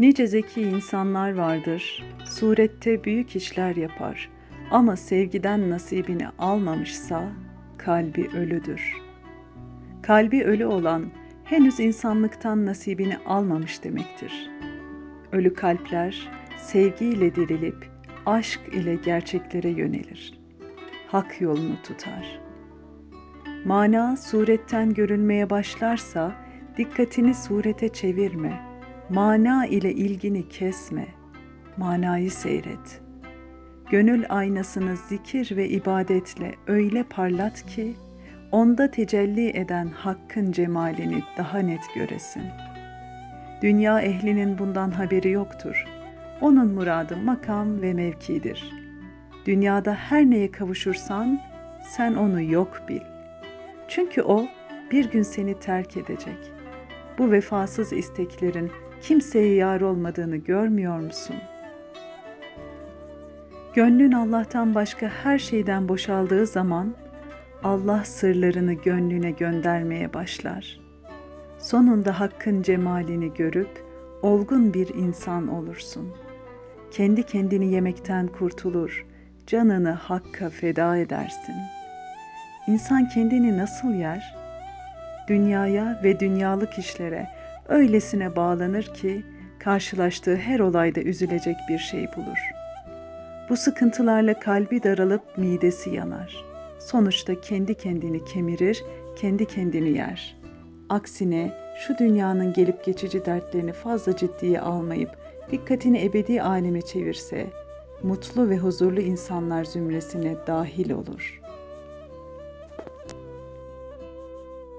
Nice zeki insanlar vardır, surette büyük işler yapar ama sevgiden nasibini almamışsa kalbi ölüdür. Kalbi ölü olan henüz insanlıktan nasibini almamış demektir. Ölü kalpler sevgiyle dirilip aşk ile gerçeklere yönelir. Hak yolunu tutar. Mana suretten görülmeye başlarsa dikkatini surete çevirme. Mana ile ilgini kesme. Manayı seyret. Gönül aynasını zikir ve ibadetle öyle parlat ki onda tecelli eden hakkın cemalini daha net göresin. Dünya ehlinin bundan haberi yoktur. Onun muradı makam ve mevkidir. Dünyada her neye kavuşursan sen onu yok bil. Çünkü o bir gün seni terk edecek. Bu vefasız isteklerin kimseye yar olmadığını görmüyor musun? Gönlün Allah'tan başka her şeyden boşaldığı zaman Allah sırlarını gönlüne göndermeye başlar. Sonunda hakkın cemalini görüp olgun bir insan olursun. Kendi kendini yemekten kurtulur, canını hakka feda edersin. İnsan kendini nasıl yer? Dünyaya ve dünyalık işlere öylesine bağlanır ki karşılaştığı her olayda üzülecek bir şey bulur. Bu sıkıntılarla kalbi daralıp midesi yanar. Sonuçta kendi kendini kemirir, kendi kendini yer. Aksine şu dünyanın gelip geçici dertlerini fazla ciddiye almayıp dikkatini ebedi aleme çevirse, mutlu ve huzurlu insanlar zümresine dahil olur.''